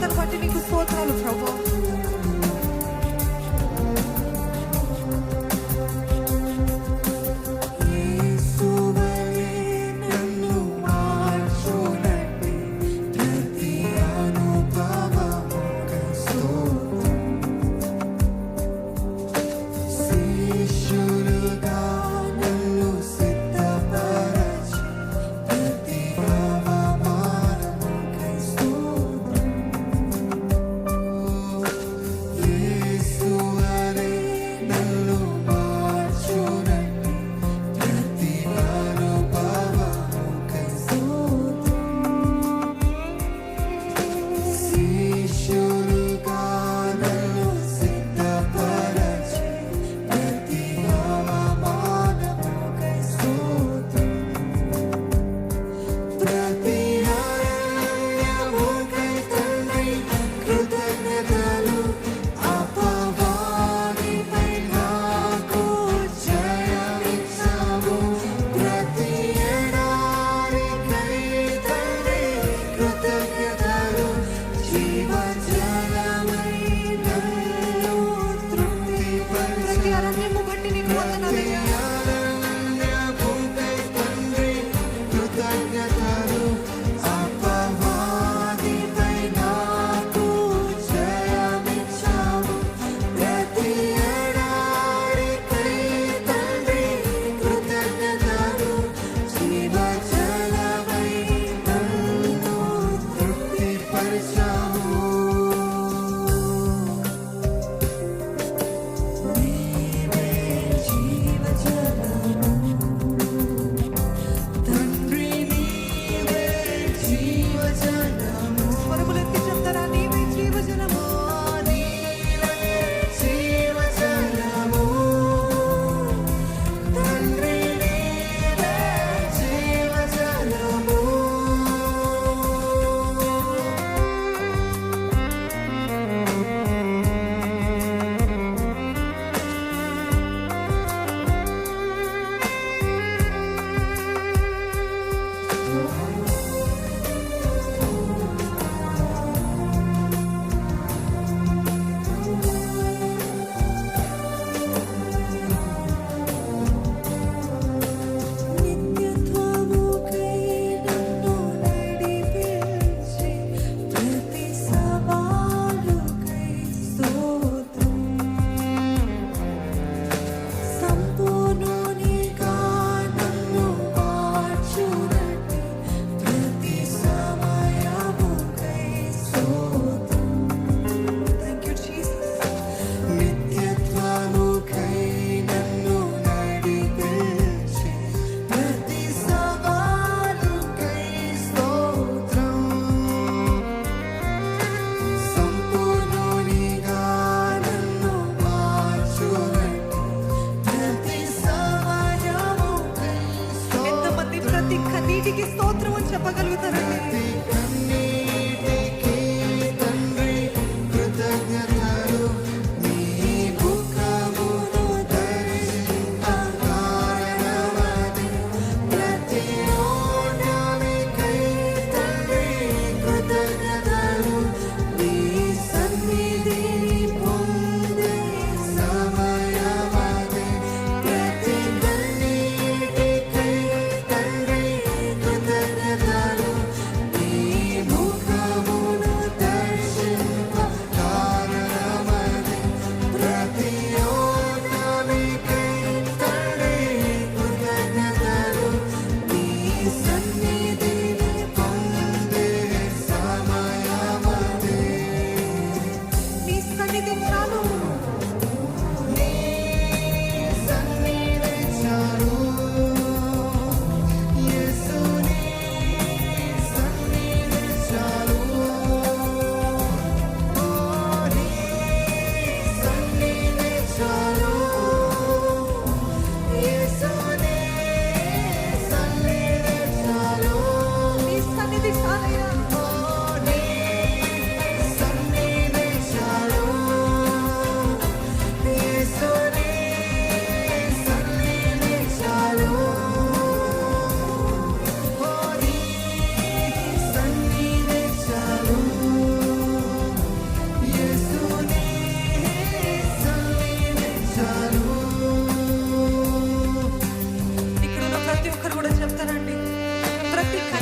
then what do you need to sort out a problem?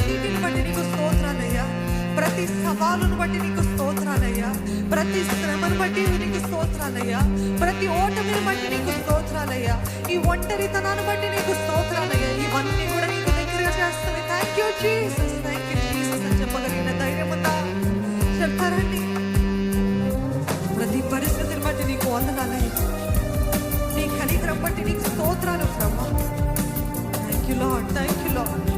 అన్నిటిని బట్టి నీకు స్తోత్రాలయ్యా. ప్రతి సవాలును బట్టి నీకు స్తోత్రాలయ్యా. ప్రతి శ్రమను బట్టి నీకు స్తోత్రాలయ్యా. ప్రతి ఓటమిని బట్టి నీకు స్తోత్రాలయ్యా. ఈ ఒంటరితనాన్ని బట్టి నీకు స్తోత్రాలయ్యా. ఇవన్నీ కూడా నీకు దగ్గర చేస్తుంది thank you Jesus thank you Jesus అని చెప్పగలిగిన ధైర్యమంతా చెప్పారండి? ప్రతి పరిస్థితిని బట్టి నీకు వందనాలయ్యా. నీ కలిగ్రం బట్టి నీకు స్తోత్రాలు ప్రభా. Thank you Lord thank you Lord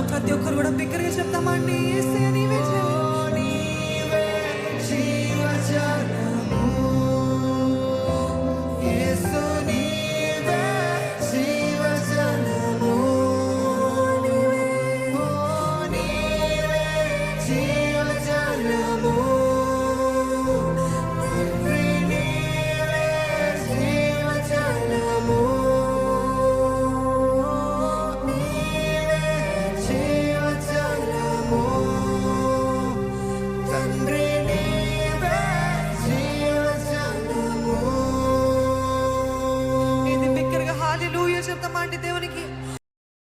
ప్రతి ఒక్కరు కూడా బిగ్గరగా చెప్తామండి